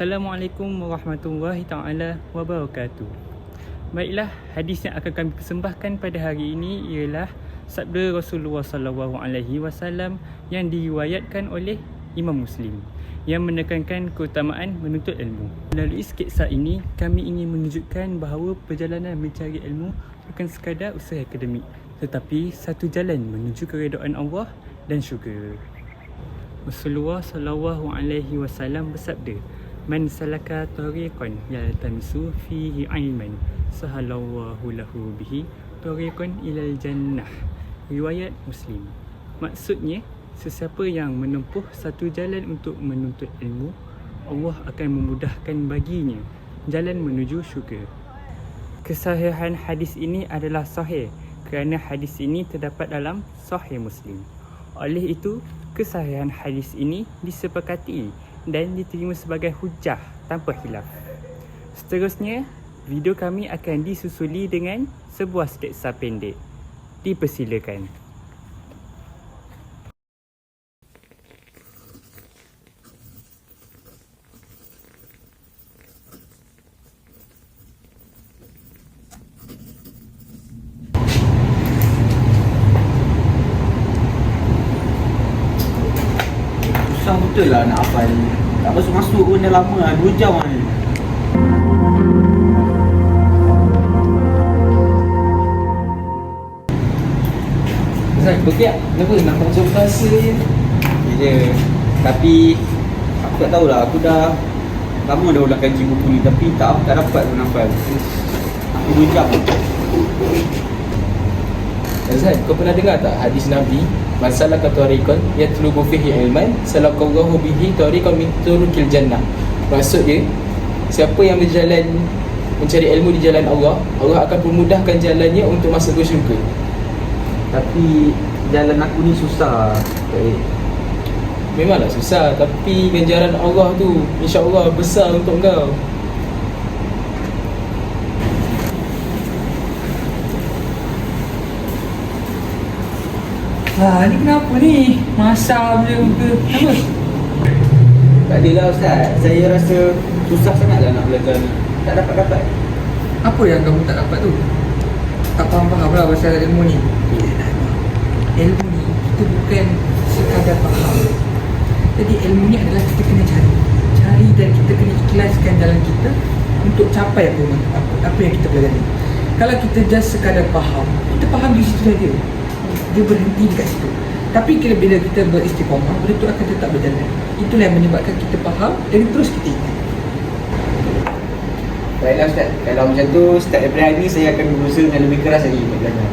Assalamualaikum warahmatullahi taala wabarakatuh. Baiklah, hadis yang akan kami persembahkan pada hari ini ialah sabda Rasulullah sallallahu alaihi wasallam yang diriwayatkan oleh Imam Muslim yang menekankan keutamaan menuntut ilmu. Melalui sketsa ini, kami ingin menunjukkan bahawa perjalanan mencari ilmu bukan sekadar usaha akademik tetapi satu jalan menuju keredaan Allah dan syurga. Rasulullah sallallahu alaihi wasallam bersabda, "Man salaka tariqan yaltamisu fihi ilman, sahalallahu lahu bihi tariqan ilal jannah." Riwayat Muslim. Maksudnya, sesiapa yang menempuh satu jalan untuk menuntut ilmu, Allah akan memudahkan baginya jalan menuju syurga. Kesahihan hadis ini adalah sahih kerana hadis ini terdapat dalam Sahih Muslim. Oleh itu, kesahihan hadis ini disepakati dan diterima sebagai hujah tanpa khilaf. Seterusnya, video kami akan disusuli dengan sebuah sketsa pendek. Dipersilakan. Susah betul lah nak hafal Tak masuk-masuk pun dah lama lah 2 jam lah ni. Zai, berkiak. Kenapa? Nak baca bahasa je? Ya Tapi Aku tak tahulah Aku dah Lama dah ulang kaji buku ni. Tapi tak tak dapat pun hafal. Aku 2 jam Zai, kau pernah dengar tak hadis Nabi? Masalah kata tariqan yatlubu fihi ilman salakallahu bihi tariqan min turukil jannah. Maksud dia, siapa yang berjalan mencari ilmu di jalan Allah, Allah akan memudahkan jalannya untuk masuk ke syurga. Tapi Jalan aku ni susah Eh, Memanglah susah tapi ganjaran Allah tu insya-Allah besar untuk kau. Ni kenapa ni? Masam je ke? Kenapa? Tak adalah Ustaz Saya rasa Susah sangat lah nak belajar ni Tak dapat-dapat Apa yang kamu tak dapat tu? Tak faham-faham lah pasal ilmu ni Ilmu ni kita bukan sekadar faham Jadi ilmu ni adalah kita kena cari Cari dan kita kena ikhlaskan jalan kita Untuk capai apa, apa, apa yang kita pelajari Kalau kita just sekadar faham Kita faham di situ saja Dia berhenti dekat situ tapi kira bila kita beristiqomah, benda tu akan tetap berjalan. Itulah yang menyebabkan kita faham dan terus kita ingat. Baiklah Ustaz Kalau macam tu Start daripada hari ni Saya akan berusaha dengan lebih keras lagi Untuk belajar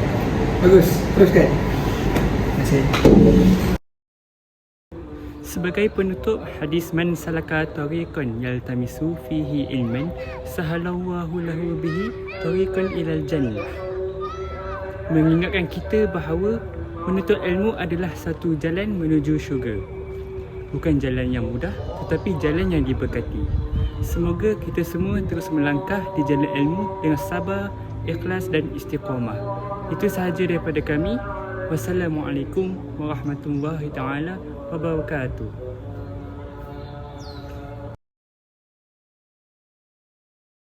Bagus, teruskan. Terima kasih. Sebagai penutup hadis man salaka tariqan yaltamisu fihi ilman sahalallahu lahu bihi tariqan ilal jannah. Mengingatkan kita bahawa menuntut ilmu adalah satu jalan menuju syurga. Bukan jalan yang mudah tetapi jalan yang diberkati. Semoga kita semua terus melangkah di jalan ilmu dengan sabar, ikhlas dan istiqamah. Itu sahaja daripada kami. Wassalamualaikum warahmatullahi taala wabarakatuh.